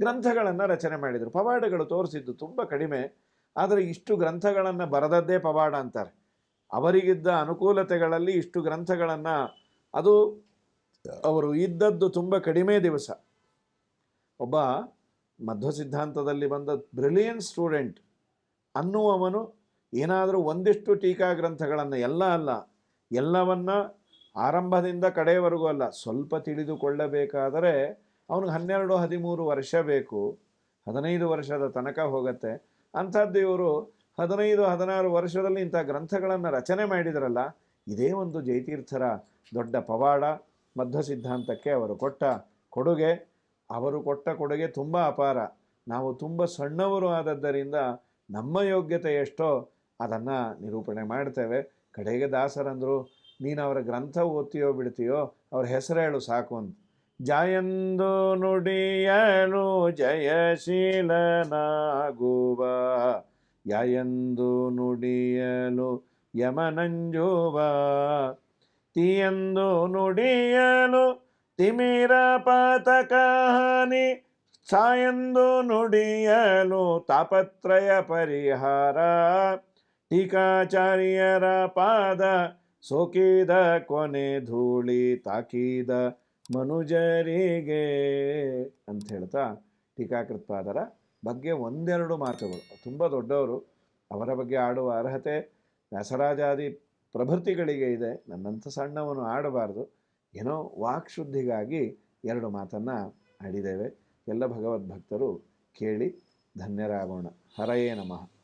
ಗ್ರಂಥಗಳನ್ನು ರಚನೆ ಮಾಡಿದರು. ಪವಾಡಗಳು ತೋರಿಸಿದ್ದು ತುಂಬ ಕಡಿಮೆ. ಆದರೆ ಇಷ್ಟು ಗ್ರಂಥಗಳನ್ನು ಬರೆದದ್ದೇ ಪವಾಡ ಅಂತಾರೆ. ಅವರಿಗಿದ್ದ ಅನುಕೂಲತೆಗಳಲ್ಲಿ ಇಷ್ಟು ಗ್ರಂಥಗಳನ್ನು ಅದು ಅವರು ಇದ್ದದ್ದು ತುಂಬ ಕಡಿಮೆ ದಿವಸ. ಒಬ್ಬ ಮಧ್ವ ಸಿದ್ಧಾಂತದಲ್ಲಿ ಬಂದ ಬ್ರಿಲಿಯಂಟ್ ಸ್ಟೂಡೆಂಟ್ ಅನ್ನುವವನು ಏನಾದರೂ ಒಂದಿಷ್ಟು ಟೀಕಾ ಗ್ರಂಥಗಳನ್ನು ಎಲ್ಲ ಅಲ್ಲ, ಎಲ್ಲವನ್ನ ಆರಂಭದಿಂದ ಕಡೆಯವರೆಗೂ ಅಲ್ಲ, ಸ್ವಲ್ಪ ತಿಳಿದುಕೊಳ್ಳಬೇಕಾದರೆ ಅವನಿಗೆ ಹನ್ನೆರಡು ಹದಿಮೂರು ವರ್ಷ ಬೇಕು, ಹದಿನೈದು ವರ್ಷದ ತನಕ ಹೋಗುತ್ತೆ. ಅಂಥದ್ದು ಇವರು ಹದಿನೈದು, ಹದಿನಾರು ವರ್ಷದಲ್ಲಿ ಇಂಥ ಗ್ರಂಥಗಳನ್ನು ರಚನೆ ಮಾಡಿದರಲ್ಲ, ಇದೇ ಒಂದು ಜಯತೀರ್ಥರ ದೊಡ್ಡ ಪವಾಡ ಮಧ್ವ ಸಿದ್ಧಾಂತಕ್ಕೆ ಅವರು ಕೊಟ್ಟ ಕೊಡುಗೆ. ಅವರು ಕೊಟ್ಟ ಕೊಡುಗೆ ತುಂಬ ಅಪಾರ. ನಾವು ತುಂಬ ಸಣ್ಣವರು ಆದದ್ದರಿಂದ ನಮ್ಮ ಯೋಗ್ಯತೆ ಎಷ್ಟೋ ಅದನ್ನು ನಿರೂಪಣೆ ಮಾಡ್ತೇವೆ. ಕಡೆಗೆ ದಾಸರಂದರು, ನೀನು ಅವರ ಗ್ರಂಥ ಓದ್ತೀಯೋ ಬಿಡ್ತೀಯೋ, ಅವ್ರ ಹೆಸರು ಹೇಳು ಸಾಕು ಅಂತ. ಜಾಯಂದು ನುಡಿಯಲು ಜಯಶೀಲನಾಗುವ. ಯಾಯಂದು ನುಡಿಯಲು ಯಮನಂಜುವ. ತಿಯಂದು ನುಡಿಯಲು ತಿಮಿರ ಪಾತಕಹಾನಿ. ಸಾಯಂದು ನುಡಿಯಲು ತಾಪತ್ರಯ ಪರಿಹಾರ. ಟೀಕಾಚಾರ್ಯರ ಪಾದ ಸೋಕಿದ ಕೊನೆ ಧೂಳಿ ತಾಕಿದ ಮನುಜರಿಗೆ ಅಂತ ಹೇಳ್ತಾ ಟೀಕಾಕೃತ್ಪಾದರ ಬಗ್ಗೆ ಒಂದೆರಡು ಮಾತುಗಳು. ತುಂಬ ದೊಡ್ಡವರು, ಅವರ ಬಗ್ಗೆ ಆಡುವ ಅರ್ಹತೆ ವ್ಯಾಸರಾಜಾದಿ ಪ್ರಭೃತಿಗಳಿಗೆ ಇದೆ. ನನ್ನಂಥ ಸಣ್ಣವನು ಆಡಬಾರ್ದು. ಏನೋ ವಾಕ್ಶುದ್ಧಿಗಾಗಿ ಎರಡು ಮಾತನ್ನು ಆಡಿದ್ದೇವೆ. ಎಲ್ಲ ಭಗವದ್ಭಕ್ತರು ಕೇಳಿ ಧನ್ಯರಾಗೋಣ. ಹರಯೇ ನಮಃ.